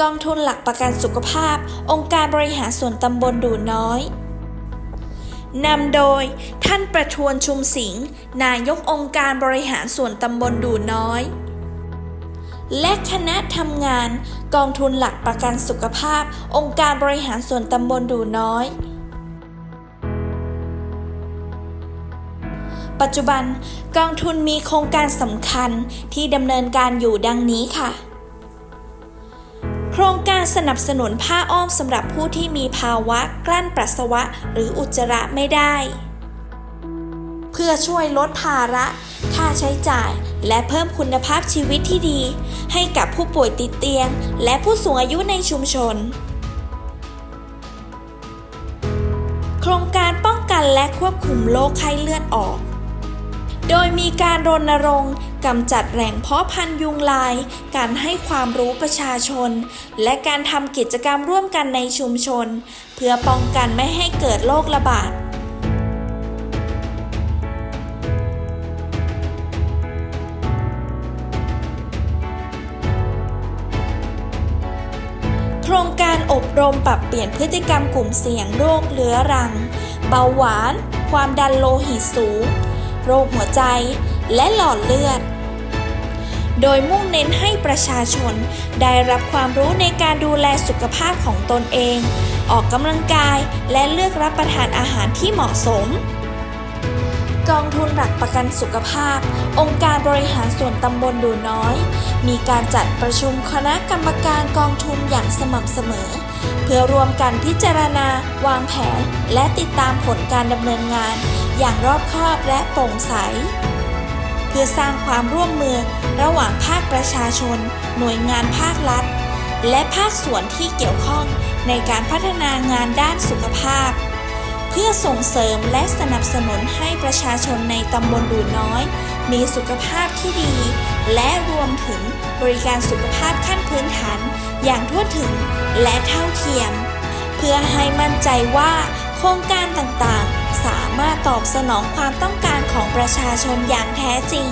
กองทุนหลักประกันสุขภาพ องค์การบริหารส่วนตำบลดูน้อย นำโดย ท่านประทวนชุมสิงห์นายกองค์การบริหารส่วนตำบลดูน้อย และคณะทำงานกองทุนหลักประกันสุขภาพ องค์การบริหารส่วนตำบลดูน้อยปัจจุบันกองทุนมีโครงการสำคัญที่ดำเนินการอยู่ดังนี้ค่ะ ครงการสนับสนุนผ้าอ้อมสำหรับผู้ที่มีภาวะกลั้นปัสสาวะหรืออุจจาระไม่ได้ เพื่อช่วยลดภาระ ค่าใช้จ่าย และเพิ่มคุณภาพชีวิตที่ดี ให้กับผู้ป่วยติดเตียง และผู้สูงอายุในชุมชน โครงการป้องกันและควบคุมโรคไข้เลือดออก โดยมีการรณรงค์กำจัดแหล่งเพาะพันธุ์ยุงลาย การให้ความรู้ประชาชน และการทำกิจกรรมร่วมกันในชุมชน เพื่อป้องกันไม่ให้เกิดโรคระบาดโครงการอบรมปรับเปลี่ยนพฤติกรรมกลุ่มเสี่ยงโรคเรื้อรัง เบาหวาน ความดันโลหิตสูง โรคหัวใจ และหลอดเลือด โดยมุ่งเน้นให้ประชาชนได้รับความรู้ในการดูแลสุขภาพของตนเอง ออกกำลังกายและเลือกรับประทานอาหารที่เหมาะสม กองทุนหลักประกันสุขภาพ องค์การบริหารส่วนตำบลดูน้อย มีการจัดประชุมคณะกรรมการกองทุนอย่างสม่ำเสมอ เพื่อรวมกันพิจารณา วางแผน และติดตามผลการดำเนินงาน อย่างรอบคอบและโปร่งใส เพื่อสร้างความร่วมมือระหว่างภาคประชาชน หน่วยงานภาครัฐ และภาคส่วนที่เกี่ยวข้องในการพัฒนางานด้านสุขภาพ พื่อส่งเสริมและสนับสนุนให้ประชาชนในตำบลดูน้อย มีสุขภาพที่ดี และรวมถึงบริการสุขภาพขั้นพื้นฐานอย่างทั่วถึงและเท่าเทียม เพื่อให้มั่นใจว่าโครงการต่างๆ สามารถตอบสนองความต้องการของประชาชนอย่างแท้จริง